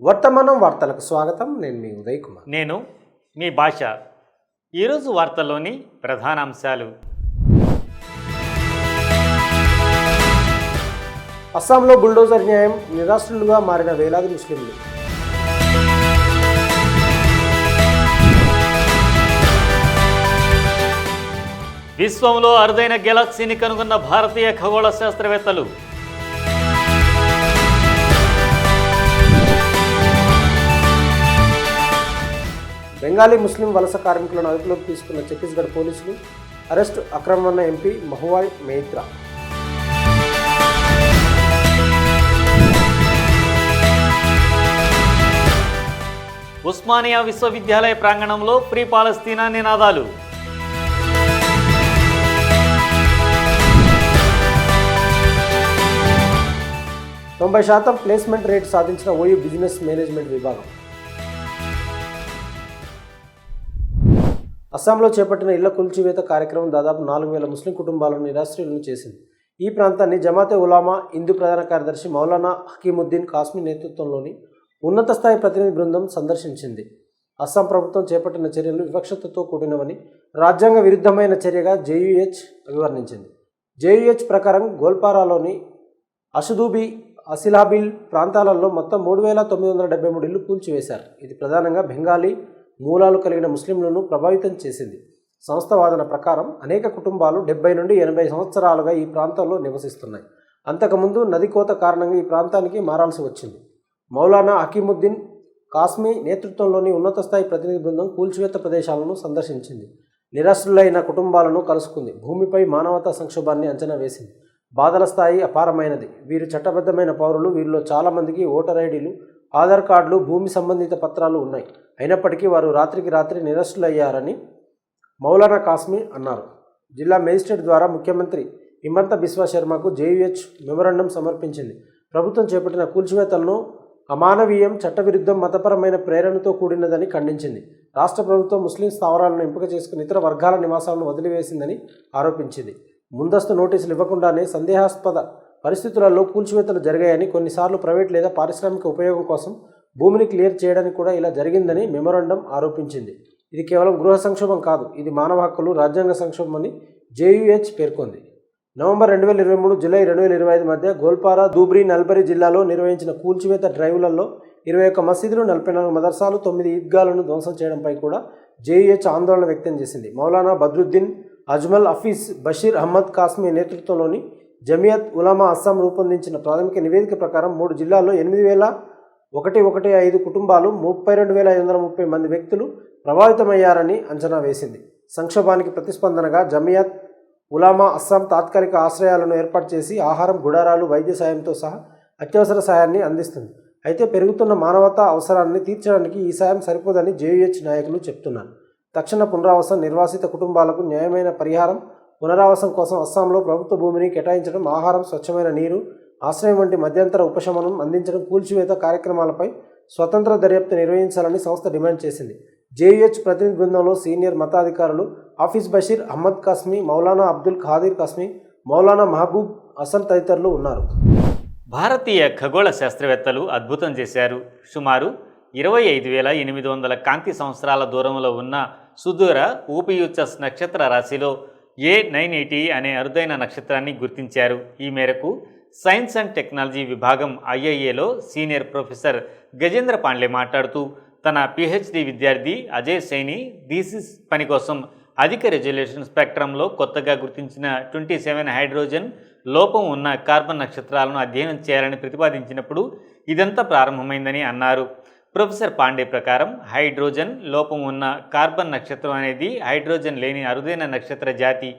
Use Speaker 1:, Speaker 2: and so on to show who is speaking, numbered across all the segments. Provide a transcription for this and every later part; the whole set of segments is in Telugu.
Speaker 1: వర్తమానం వార్తలకు స్వాగతం. నేను మీ ఉదయ్ కుమార్
Speaker 2: నేను మీ భాష. ఈరోజు వార్తల్లోని ప్రధాన అంశాలు.
Speaker 1: అస్సాంలో బుల్డోజర్ న్యాయం నిరాశ్రులుగా మారిన వేలాది ముస్లింలు.
Speaker 2: విశ్వంలో అరుదైన గెలాక్సీని కనుగొన్న భారతీయ ఖగోళ శాస్త్రవేత్తలు
Speaker 1: బెంగాలీ ముస్లిం వలస కార్మికులను అదుపులోకి తీసుకున్న ఛత్తీస్గఢ్ పోలీసులు అరెస్టు అక్రమన్న ఎంపీ మహువాయ్ మేత్రా
Speaker 2: ఉస్మానియా విశ్వవిద్యాలయ ప్రాంగణంలో ఫ్రీ పాలస్తీనా నినాదాలు.
Speaker 1: తొంభై శాతం ప్లేస్మెంట్ రేట్ సాధించిన ఓయూ బిజినెస్ మేనేజ్మెంట్ విభాగం. అస్సాంలో చేపట్టిన ఇళ్ళ కూల్చివేత కార్యక్రమం దాదాపు నాలుగు వేల ముస్లిం కుటుంబాలను నిరాశ్రయులను చేసింది. ఈ ప్రాంతాన్ని జమాతే ఉలామా హిందూ ప్రధాన కార్యదర్శి మౌలానా హకీముద్దీన్ కాస్మీ నేతృత్వంలోని ఉన్నత స్థాయి ప్రతినిధి బృందం సందర్శించింది. అస్సాం ప్రభుత్వం చేపట్టిన చర్యలు వివక్షతతో కూడినవని రాజ్యాంగ విరుద్ధమైన చర్యగా జేయుహెచ్ అభివర్ణించింది. జేయుహెచ్ ప్రకారం గోల్పారాలోని అషుదూబి అసిలాబిల్ ప్రాంతాలలో మొత్తం మూడు వేల తొమ్మిది వందల డెబ్బై మూడు ఇళ్ళు కూల్చివేశారు. ఇది ప్రధానంగా బెంగాలీ మూలాలు కలిగిన ముస్లింలను ప్రభావితం చేసింది. సంస్థ వాదన ప్రకారం అనేక కుటుంబాలు డెబ్బై నుండి ఎనభై సంవత్సరాలుగా ఈ ప్రాంతంలో నివసిస్తున్నాయి. అంతకుముందు నది కోత కారణంగా ఈ ప్రాంతానికి మారాల్సి వచ్చింది. మౌలానా హకీముద్దీన్ కాస్మీ నేతృత్వంలోని ఉన్నత స్థాయి ప్రతినిధి బృందం కూల్చివేత ప్రదేశాలను సందర్శించింది. నిరాశ్రులైన కుటుంబాలను కలుసుకుంది. భూమిపై మానవతా సంక్షోభాన్ని అంచనా వేసింది. బాధల స్థాయి అపారమైనది. వీరు చట్టబద్ధమైన పౌరులు. వీరిలో చాలామందికి ఓటర్ ఐడీలు ఆధార్ కార్డులు భూమి సంబంధిత పత్రాలు ఉన్నాయి. అయినప్పటికీ వారు రాత్రికి రాత్రి నిరస్తులయ్యారని మౌలానా కాస్మీ అన్నారు. జిల్లా మేజిస్ట్రేట్ ద్వారా ముఖ్యమంత్రి హిమంత బిశ్వా శర్మకు జేయుహెచ్ మెమరాండం సమర్పించింది. ప్రభుత్వం చేపట్టిన కూల్చివేతలను అమానవీయం చట్టవిరుద్ధం మతపరమైన ప్రేరణతో కూడినదని ఖండించింది. రాష్ట్ర ప్రభుత్వం ముస్లిం స్థావరాలను ఎంపిక చేసుకుని ఇతర వర్గాల నివాసాలను వదిలివేసిందని ఆరోపించింది. ముందస్తు నోటీసులు ఇవ్వకుండానే సందేహాస్పద పరిస్థితులలో కూల్చివేతలు జరిగాయని కొన్నిసార్లు ప్రైవేట్ లేదా పారిశ్రామిక ఉపయోగం కోసం భూమిని క్లియర్ చేయడానికి కూడా ఇలా జరిగిందని మెమొరాండం ఆరోపించింది. ఇది కేవలం గృహ సంక్షోభం కాదు ఇది మానవ హక్కులు రాజ్యాంగ సంక్షోభం అని జేయుహెచ్ పేర్కొంది. నవంబర్ రెండు వేల ఇరవై మూడు జూలై రెండు వేల ఇరవై ఐదు మధ్య గోల్పారా దూబ్రీ నల్బరి జిల్లాలో నిర్వహించిన కూల్చివేత డ్రైవ్లలో ఇరవై ఒక్క మసీదులు నలభై నాలుగు మదర్సాలు తొమ్మిది ఈద్గాలను ధ్వంసం చేయడంపై కూడా జేయుహెచ్ ఆందోళన వ్యక్తం చేసింది. మౌలానా బద్రుద్దీన్ అజ్మల్ హఫీజ్ బషీర్ అహ్మద్ కాస్మీ నేతృత్వంలోని జమియత్ ఉలామా అస్సాం రూపొందించిన ప్రాథమిక నివేదిక ప్రకారం మూడు జిల్లాల్లో ఎనిమిది వేల ఒకటి ఒకటి ఐదు కుటుంబాలు ముప్పై రెండు వేల ఐదు వందల ముప్పై మంది వ్యక్తులు ప్రభావితమయ్యారని అంచనా వేసింది. సంక్షోభానికి ప్రతిస్పందనగా జమియత్ ఉలామా అస్సాం తాత్కాలిక ఆశ్రయాలను ఏర్పాటు చేసి ఆహారం గుడారాలు వైద్య సాయంతో సహా అత్యవసర సాయాన్ని అందిస్తుంది. అయితే పెరుగుతున్న మానవతా అవసరాన్ని తీర్చడానికి ఈ సాయం సరిపోదని జేయుహెచ్ నాయకులు చెప్తున్నారు. తక్షణ పునరావాసం నిర్వాసిత కుటుంబాలకు న్యాయమైన పరిహారం పునరావాసం కోసం అస్సాంలో ప్రభుత్వ భూమిని కేటాయించడం ఆహారం స్వచ్ఛమైన నీరు ఆశ్రయం వంటి మధ్యంతర ఉపశమనం అందించడం కూల్చివేత కార్యక్రమాలపై స్వతంత్ర దర్యాప్తు నిర్వహించాలని సంస్థ డిమాండ్ చేసింది. జేయుహెచ్ ప్రతినిధి బృందంలో సీనియర్ మతాధికారులు ఆఫీస్ బషీర్ అహ్మద్ కాస్మీ మౌలానా అబ్దుల్ ఖాదీర్ కాస్మీ మౌలానా మహబూబ్ హసన్ తదితరులు ఉన్నారు.
Speaker 2: భారతీయ ఖగోళ శాస్త్రవేత్తలు అద్భుతం చేశారు. సుమారు ఇరవై ఐదు వేల ఎనిమిది వందల కాంతి సంవత్సరాల దూరంలో ఉన్న సుదూర ఊపియూచస్ నక్షత్ర రాశిలో ఏ నైన్ ఎయిటీ అనే అరుదైన నక్షత్రాన్ని గుర్తించారు? ఈ మేరకు సైన్స్ అండ్ టెక్నాలజీ విభాగం ఐఐఏలో సీనియర్ ప్రొఫెసర్ గజేంద్ర పాండే మాట్లాడుతూ తన పిహెచ్డి విద్యార్థి అజయ్ సైని థీసిస్ పని కోసం అధిక రెజల్యూషన్ స్పెక్ట్రంలో కొత్తగా గుర్తించిన ట్వంటీ సెవెన్ హైడ్రోజన్ లోపం ఉన్న కార్బన్ నక్షత్రాలను అధ్యయనం చేయాలని ప్రతిపాదించినప్పుడు ఇదంతా ప్రారంభమైందని అన్నారు. ప్రొఫెసర్ పాండే ప్రకారం హైడ్రోజన్ లోపం ఉన్న కార్బన్ నక్షత్రం అనేది హైడ్రోజన్ లేని అరుదైన నక్షత్ర జాతి.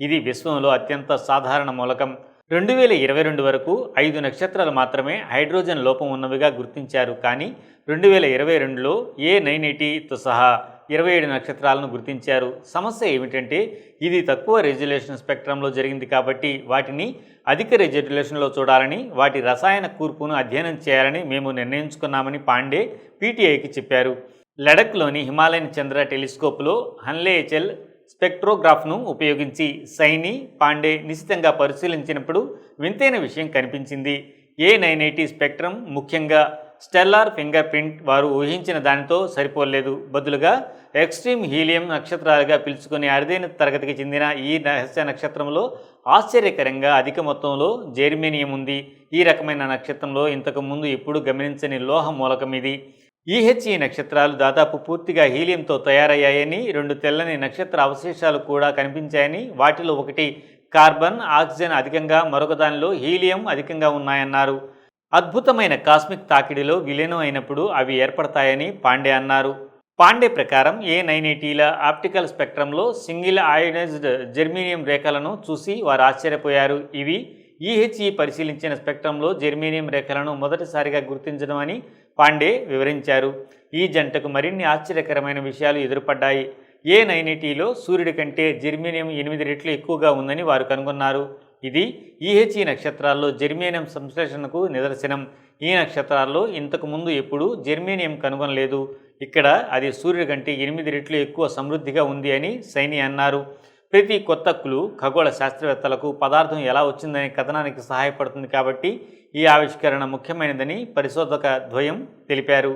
Speaker 2: ఇది విశ్వంలో అత్యంత సాధారణ మూలకం. రెండు వేల ఇరవై రెండు వరకు ఐదు నక్షత్రాలు మాత్రమే హైడ్రోజన్ లోపం ఉన్నవిగా గుర్తించారు. కానీ రెండు వేల ఇరవై రెండులో ఏ నైన్ ఎయిటీతో సహా ఇరవై ఏడు నక్షత్రాలను గుర్తించారు. సమస్య ఏమిటంటే ఇది తక్కువ రెజల్యూషన్ స్పెక్ట్రంలో జరిగింది కాబట్టి వాటిని అధిక రెజల్యూషన్లో చూడాలని వాటి రసాయన కూర్పును అధ్యయనం చేయాలని మేము నిర్ణయించుకున్నామని పాండే పీటీఐకి చెప్పారు. లడఖ్లోని హిమాలయన్ చంద్ర టెలిస్కోప్లో హన్లేచెల్ స్పెక్ట్రోగ్రాఫ్ను ఉపయోగించి సైని పాండే నిశితంగా పరిశీలించినప్పుడు వింతైన విషయం కనిపించింది. ఏ నైన్ ఎయిటీ స్పెక్ట్రం ముఖ్యంగా స్టెల్లార్ ఫింగర్ ప్రింట్ వారు ఊహించిన దానితో సరిపోలేదు. బదులుగా ఎక్స్ట్రీమ్ హీలియం నక్షత్రాలుగా పిలుచుకునే అరుదైన తరగతికి చెందిన ఈ రహస్య నక్షత్రంలో ఆశ్చర్యకరంగా అధిక మొత్తంలో జెర్మేనియం ఉంది. ఈ రకమైన నక్షత్రంలో ఇంతకుముందు ఎప్పుడూ గమనించని లోహ మూలకం ఇది. ఈహెచ్ఈ నక్షత్రాలు దాదాపు పూర్తిగా హీలియంతో తయారయ్యాయని రెండు తెల్లని నక్షత్ర అవశేషాలు కూడా కనిపించాయని వాటిలో ఒకటి కార్బన్ ఆక్సిజన్ అధికంగా మరొక దానిలో హీలియం అధికంగా ఉన్నాయన్నారు. అద్భుతమైన కాస్మిక్ తాకిడిలో విలీనం అయినప్పుడు అవి ఏర్పడతాయని పాండే అన్నారు. పాండే ప్రకారం ఏ నైన్ ఎయిటీల ఆప్టికల్ స్పెక్ట్రంలో సింగిల్ అయోనైజ్డ్ జెర్మీనియం రేఖలను చూసి వారు ఆశ్చర్యపోయారు. ఇవి ఈహెచ్ఈ పరిశీలించిన స్పెక్ట్రంలో జెర్మీనియం రేఖలను మొదటిసారిగా గుర్తించడం అని పాండే వివరించారు. ఈ జంటకు మరిన్ని ఆశ్చర్యకరమైన విషయాలు ఎదురుపడ్డాయి. ఏ నైన్ ఎయిటీలో సూర్యుడి కంటే జెర్మేనియం ఎనిమిది రెట్లు ఎక్కువగా ఉందని వారు కనుగొన్నారు. ఇది ఈహెచ్ఈ నక్షత్రాల్లో జెర్మేనియం సంశ్లేషణకు నిదర్శనం. ఈ నక్షత్రాల్లో ఇంతకుముందు ఎప్పుడూ జెర్మేనియం కనుగొనలేదు. ఇక్కడ అది సూర్యుడి కంటే ఎనిమిది రెట్లు ఎక్కువ సమృద్ధిగా ఉంది అని సైని అన్నారు. ప్రతి కొత్త క్లూ ఖగోళ శాస్త్రవేత్తలకు పదార్థం ఎలా వచ్చిందనే కథనానికి సహాయపడుతుంది కాబట్టి ఈ ఆవిష్కరణ ముఖ్యమైనదని పరిశోధక ద్వయం తెలిపారు.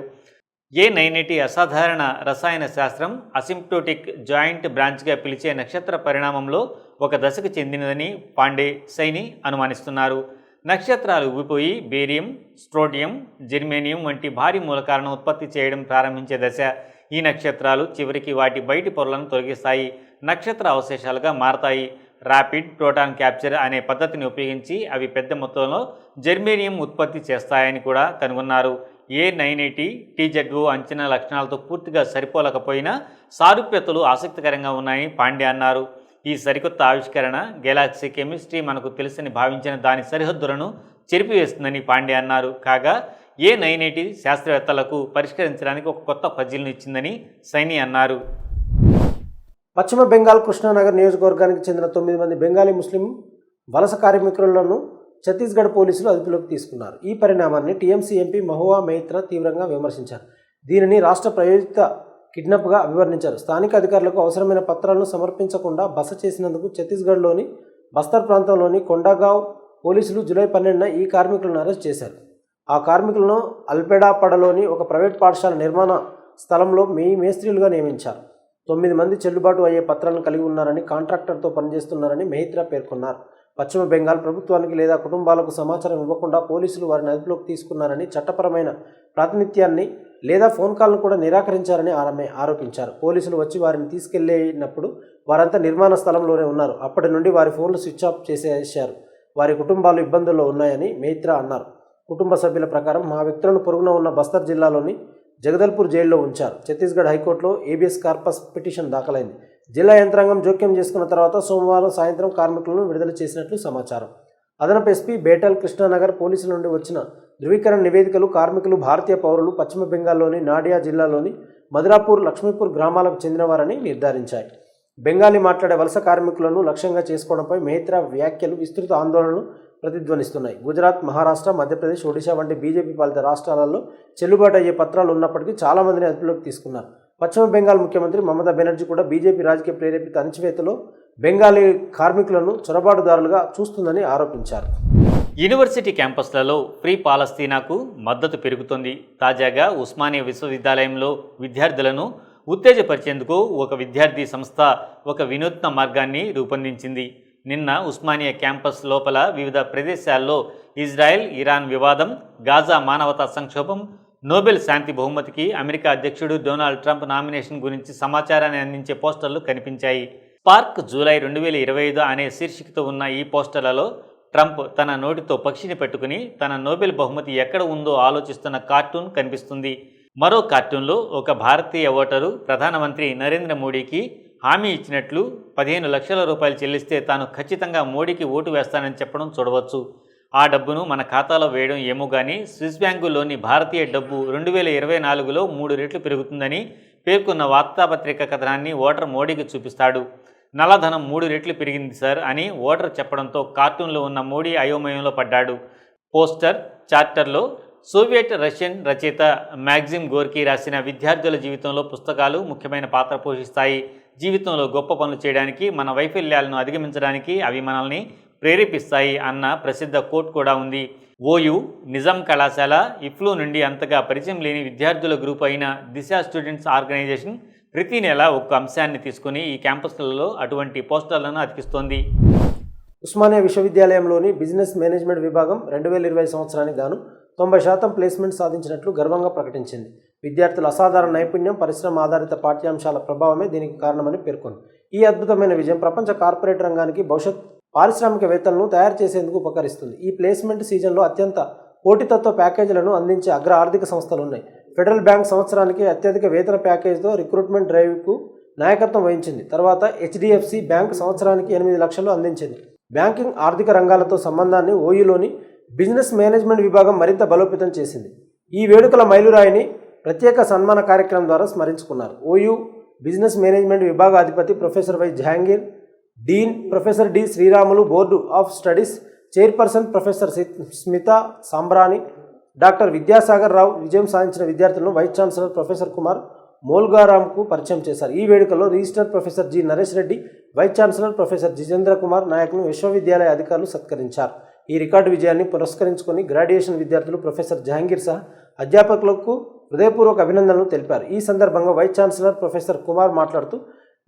Speaker 2: ఏ నైన్టీ అసాధారణ రసాయన శాస్త్రం అసింప్టోటిక్ జాయింట్ బ్రాంచ్గా పిలిచే నక్షత్ర పరిణామంలో ఒక దశకు చెందినదని పాండే సైని అనుమానిస్తున్నారు. నక్షత్రాలు ఊగిపోయి బేరియం స్ట్రోటియం జెర్మేనియం వంటి భారీ మూలకాలను ఉత్పత్తి చేయడం ప్రారంభించే దశ ఈ నక్షత్రాలు చివరికి వాటి బయటి పొరలను తొలగిస్తాయి. నక్షత్ర అవశేషాలుగా మారతాయి. ర్యాపిడ్ ప్రోటాన్ క్యాప్చర్ అనే పద్ధతిని ఉపయోగించి అవి పెద్ద మొత్తంలో జెర్మేనియం ఉత్పత్తి చేస్తాయని కూడా కనుగొన్నారు. ఏ నైన్ ఎయిటీ టీజెడ్ అంచనా లక్షణాలతో పూర్తిగా సరిపోలకపోయినా సారూప్యతలు ఆసక్తికరంగా ఉన్నాయని పాండే అన్నారు. ఈ సరికొత్త ఆవిష్కరణ గెలాక్సీ కెమిస్ట్రీ మనకు తెలుసని భావించిన దాని సరిహద్దులను చెరిపివేస్తుందని పాండే అన్నారు. కాగా ఏ నైన్ ఎయిటీ శాస్త్రవేత్తలకు పరిష్కరించడానికి ఒక కొత్త పజిల్ను ఇచ్చిందని సైని అన్నారు.
Speaker 1: పశ్చిమ బెంగాల్ కృష్ణానగర్ నియోజకవర్గానికి చెందిన తొమ్మిది మంది బెంగాలీ ముస్లిం వలస కార్మికులను ఛత్తీస్గఢ్ పోలీసులు అదుపులోకి తీసుకున్నారు. ఈ పరిణామాన్ని టీఎంసీ ఎంపీ మహువా మైత్ర తీవ్రంగా విమర్శించారు. దీనిని రాష్ట్ర ప్రయోజిత కిడ్నాప్గా అభివర్ణించారు. స్థానిక అధికారులకు అవసరమైన పత్రాలను సమర్పించకుండా బస చేసినందుకు ఛత్తీస్గఢ్లోని బస్తర్ ప్రాంతంలోని కొండగావ్ పోలీసులు జూలై పన్నెండున ఈ కార్మికులను అరెస్ట్ చేశారు. ఆ కార్మికులను అల్పెడాపడలోని ఒక ప్రైవేట్ పాఠశాల నిర్మాణ స్థలంలో మీ మేస్త్రీలుగా నియమించారు. తొమ్మిది మంది చెల్లుబాటు అయ్యే పత్రాలను కలిగి ఉన్నారని కాంట్రాక్టర్తో పనిచేస్తున్నారని మెహిత్రా పేర్కొన్నారు. పశ్చిమ బెంగాల్ ప్రభుత్వానికి లేదా కుటుంబాలకు సమాచారం ఇవ్వకుండా పోలీసులు వారిని అదుపులోకి తీసుకున్నారని చట్టపరమైన ప్రాతినిధ్యాన్ని లేదా ఫోన్ కాల్ను కూడా నిరాకరించారని ఆమె ఆరోపించారు. పోలీసులు వచ్చి వారిని తీసుకెళ్ళేనప్పుడు వారంతా నిర్మాణ స్థలంలోనే ఉన్నారు. అప్పటి నుండి వారి ఫోన్లు స్విచ్ ఆఫ్ చేసేశారు. వారి కుటుంబాలు ఇబ్బందుల్లో ఉన్నాయని మేత్రా అన్నారు. కుటుంబ సభ్యుల ప్రకారం మా వ్యక్తులను పొరుగున ఉన్న బస్తర్ జిల్లాలోని జగదల్పూర్ జైల్లో ఉంచారు. ఛత్తీస్గఢ్ హైకోర్టులో ఏబిఎస్ కార్పస్ పిటిషన్ దాఖలైంది. జిల్లా యంత్రాంగం జోక్యం చేసుకున్న తర్వాత సోమవారం సాయంత్రం కార్మికులను విడుదల చేసినట్లు సమాచారం. అదనపు ఎస్పీ బేటల్ కృష్ణానగర్ పోలీసుల నుండి వచ్చిన ధృవీకరణ నివేదికలు కార్మికులు భారతీయ పౌరులు పశ్చిమ బెంగాల్లోని నాడియా జిల్లాలోని మధురాపూర్ లక్ష్మీపూర్ గ్రామాలకు చెందినవారని నిర్ధారించాయి. బెంగాలీ మాట్లాడే వలస కార్మికులను లక్ష్యంగా చేసుకోవడంపై మేత్రా వ్యాఖ్యలు విస్తృత ఆందోళనలు ప్రతిధ్వనిస్తున్నాయి. గుజరాత్ మహారాష్ట్ర మధ్యప్రదేశ్ ఒడిశా వంటి బీజేపీ పాలిత రాష్ట్రాలలో చెల్లుబాటు అయ్యే పత్రాలు ఉన్నప్పటికీ చాలామందిని అదుపులోకి తీసుకున్నారు. పశ్చిమ బెంగాల్ ముఖ్యమంత్రి మమతా బెనర్జీ కూడా బీజేపీ రాజకీయ ప్రేరేపిత అణచివేతలో బెంగాలీ కార్మికులను చొరబాటుదారులుగా చూస్తుందని ఆరోపించారు.
Speaker 2: యూనివర్సిటీ క్యాంపస్లలో ఫ్రీ పాలస్తీనాకు మద్దతు పెరుగుతోంది. తాజాగా ఉస్మానియా విశ్వవిద్యాలయంలో విద్యార్థులను ఉత్తేజపరిచేందుకు ఒక విద్యార్థి సంస్థ ఒక వినూత్న మార్గాన్ని రూపొందించింది. నిన్న ఉస్మానియా క్యాంపస్ లోపల వివిధ ప్రదేశాల్లో ఇజ్రాయెల్ ఇరాన్ వివాదం గాజా మానవతా సంక్షోభం నోబెల్ శాంతి బహుమతికి అమెరికా అధ్యక్షుడు డొనాల్డ్ ట్రంప్ నామినేషన్ గురించి సమాచారాన్ని అందించే పోస్టర్లు కనిపించాయి. పార్క్ జూలై రెండు వేల ఇరవై ఐదు అనే శీర్షికతో ఉన్న ఈ పోస్టర్లలో ట్రంప్ తన నోటితో పక్షిని పెట్టుకుని తన నోబెల్ బహుమతి ఎక్కడ ఉందో ఆలోచిస్తున్న కార్టూన్ కనిపిస్తుంది. మరో కార్టూన్లో ఒక భారతీయ ఓటరు ప్రధానమంత్రి నరేంద్ర మోడీకి హామీ ఇచ్చినట్లు పదిహేను లక్షల రూపాయలు చెల్లిస్తే తాను ఖచ్చితంగా మోడీకి ఓటు వేస్తానని చెప్పడం చూడవచ్చు. ఆ డబ్బును మన ఖాతాలో వేయడం ఏమో కానీ స్విస్ బ్యాంకులోని భారతీయ డబ్బు రెండు వేల ఇరవై నాలుగులో మూడు రెట్లు పెరుగుతుందని పేర్కొన్న వార్తాపత్రిక కథనాన్ని ఓటర్ మోడీకి చూపిస్తాడు. నల్లధనం మూడు రెట్లు పెరిగింది సార్ అని ఓటర్ చెప్పడంతో కార్టూన్లో ఉన్న మోడీ అయోమయంలో పడ్డాడు. పోస్టర్ చార్టర్లో సోవియట్ రష్యన్ రచయిత మ్యాగ్జిమ్ గోర్కీ రాసిన విద్యార్థుల జీవితంలో పుస్తకాలు ముఖ్యమైన పాత్ర పోషిస్తాయి. జీవితంలో గొప్ప పనులు చేయడానికి మన వైఫల్యాలను అధిగమించడానికి అవి మనల్ని ప్రేరేపిస్తాయి అన్న ప్రసిద్ధ కోట్ కూడా ఉంది. ఓయు నిజాం కళాశాల ఇఫ్లో నుండి అంతగా పరిచయం లేని విద్యార్థుల గ్రూప్ అయిన దిశ స్టూడెంట్స్ ఆర్గనైజేషన్ ప్రతి నెల ఒక్క అంశాన్ని తీసుకుని ఈ క్యాంపస్లలో అటువంటి పోస్టర్లను అతికిస్తోంది.
Speaker 1: ఉస్మానియా విశ్వవిద్యాలయంలోని బిజినెస్ మేనేజ్మెంట్ విభాగం రెండు వేల ఇరవై సంవత్సరానికి గాను తొంభై శాతం ప్లేస్మెంట్ సాధించినట్లు గర్వంగా ప్రకటించింది. విద్యార్థుల అసాధారణ నైపుణ్యం పరిశ్రమ ఆధారిత పాఠ్యాంశాల ప్రభావమే దీనికి కారణమని పేర్కొంది. ఈ అద్భుతమైన విజయం ప్రపంచ కార్పొరేట్ రంగానికి భవిష్యత్ పారిశ్రామికవేత్తలను తయారు చేసేందుకు ఉపకరిస్తుంది. ఈ ప్లేస్మెంట్ సీజన్లో అత్యంత పోటీతత్వ ప్యాకేజీలను అందించే అగ్ర ఆర్థిక సంస్థలు ఉన్నాయి ఫెడరల్ బ్యాంక్ సంవత్సరానికి అత్యధిక వేతన ప్యాకేజీతో రిక్రూట్మెంట్ డ్రైవ్కు నాయకత్వం వహించింది. తర్వాత హెచ్డిఎఫ్సి బ్యాంక్ సంవత్సరానికి ఎనిమిది లక్షలు అందించింది. బ్యాంకింగ్ ఆర్థిక రంగాలతో సంబంధాన్ని ఓయూలోని బిజినెస్ మేనేజ్మెంట్ విభాగం మరింత బలోపేతం చేసింది. ఈ వేడుకల మైలురాయిని ప్రత్యేక సన్మాన కార్యక్రమం ద్వారా స్మరించుకున్నారు. OU business management విభాగాధిపతి professor Y Jahangir dean professor D Sriramulu board of studies chairperson professor Smita Sambrani doctor Vidyasagar Rao విజయం సాధించిన విద్యార్థులను వైస్ ఛాన్సలర్ ప్రొఫెసర్ కుమార్ మోల్గారాంకు పరిచయం చేశారు. ఈ వేడుకలో registrar professor G Naresh Reddy vice chancellor professor Jitendra Kumar నాయక్ను విశ్వవిద్యాలయ అధికారులు సత్కరించారు. ఈ రికార్డు విజయాన్ని పురస్కరించుకొని గ్రాడ్యుయేషన్ విద్యార్థులు ప్రొఫెసర్ జహాంగీర్ సహా అధ్యాపకులకు హృదయపూర్వక అభినందనలు తెలిపారు. ఈ సందర్భంగా వైస్ ఛాన్సలర్ ప్రొఫెసర్ కుమార్ మాట్లాడుతూ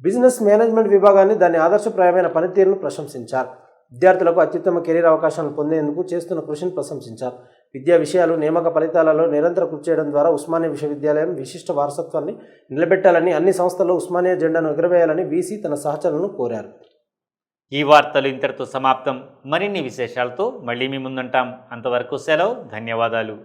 Speaker 1: బిజినెస్ మేనేజ్మెంట్ విభాగాన్ని దాని ఆదర్శప్రాయమైన పనితీరును ప్రశంసించారు. విద్యార్థులకు అత్యుత్తమ కెరీర్ అవకాశాలను పొందేందుకు చేస్తున్న కృషిని ప్రశంసించారు. విద్యా విషయాలు నియామక ఫలితాలలో నిరంతర కృషి చేయడం ద్వారా ఉస్మానియా విశ్వవిద్యాలయం విశిష్ట వారసత్వాన్ని నిలబెట్టాలని అన్ని సంస్థల్లో ఉస్మానియా జెండాను ఎగురవేయాలని వీసీ తన సహచరులను కోరారు.
Speaker 2: ఈ వార్తలు ఇంతటితో సమాప్తం. మరిన్ని విశేషాలతో మళ్ళీ మీ ముందుంటాం. అంతవరకు సెలవు ధన్యవాదాలు.